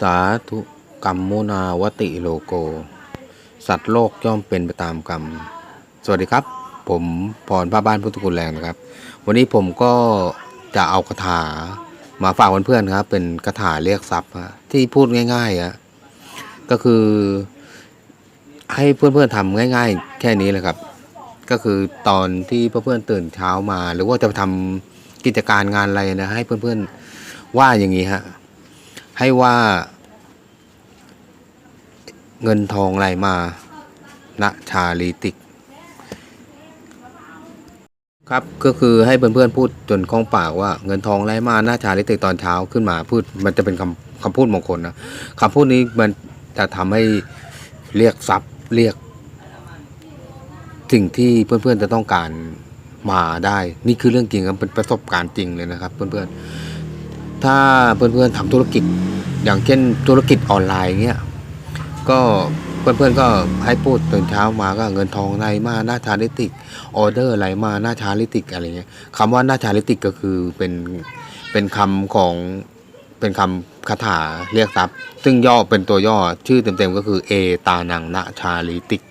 สาธุกรรมมุนาวติโลโก สัตว์โลกย่อมเป็นไปตามกรรม สวัสดีครับ ผมพรพระบ้านพุทธคุณแรงนะครับ วันนี้ผมก็จะเอาคาถามาฝากเพื่อนๆครับ เป็นคาถาเรียกทรัพย์ที่พูดง่ายๆอะก็คือให้เพื่อนๆทำง่าย ๆ แค่นี้เลยครับ ก็คือตอนที่เพื่อนๆตื่นเช้ามา หรือว่าจะทำกิจการงานอะไรนะให้เพื่อนๆว่าอย่างนี้ฮะ ให้ว่าเงินทองไหลมาณชาลีติก ครับก็คือให้เพื่อนๆพูดจนคล่องปากว่าเงินทองไหลมาหน้าชาลิติกตอนเช้าขึ้นมาพูดมันจะเป็นคำคำพูดมงคลนะคำพูดนี้มันจะทำให้เรียกทรัพย์เรียก สิ่งที่เพื่อนๆจะต้องการมาได้ นี่คือเรื่องจริงครับเป็นประสบการณ์จริงเลยนะครับ เพื่อนๆ ถ้าเพื่อนๆทำธุรกิจ อย่างเช่นธุรกิจออนไลน์เงี้ยก็เพื่อนๆก็ให้พูดตื่นเช้ามาก็เงินทองไหลมาหน้าชาลิติกออเดอร์ไหลมาหน้าชาลิติกอะไรเงี้ยคำว่าหน้าชาลิติกก็คือเป็นเป็นคำของเป็นคำคาถาเรียกทรัพย์ ซึ่งย่อเป็นตัวย่อชื่อเต็มๆก็คือเอตานังณชาลิติก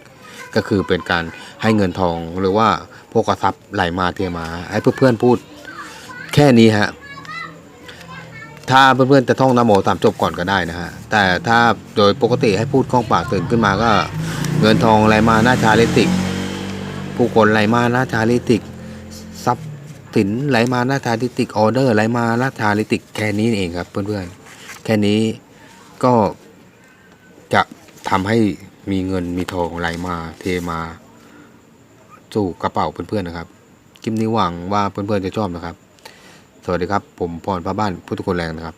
ก็คือเป็นการให้เงินทองหรือว่าพวกทรัพย์ไหลมาเทมา ให้เพื่อนๆพูด แค่นี้ฮะ ถ้าเพื่อนๆจะท่องนโมตามจบก่อนก็ได้นะฮะ แต่ถ้าโดยปกติให้พูดคล่องปากตื่นขึ้นมาก็ เงินทองไหลมาหน้าชาลิติก ผู้คนไหลมาหน้าชาลิติกทรัพย์สินไหลมาหน้าชาลิติกออเดอร์ไหลมาหน้าชาลิติกแค่นี้เองครับเพื่อนๆแค่นี้ก็จะทำให้มีเงินมีทองไหลมาเทมาสู่กระเป๋าเพื่อนๆนะครับคลิปนี้หวังว่าเพื่อนๆจะชอบนะครับ สวัสดีครับ ผมพรพระบ้านพุทธคนแรงนะครับ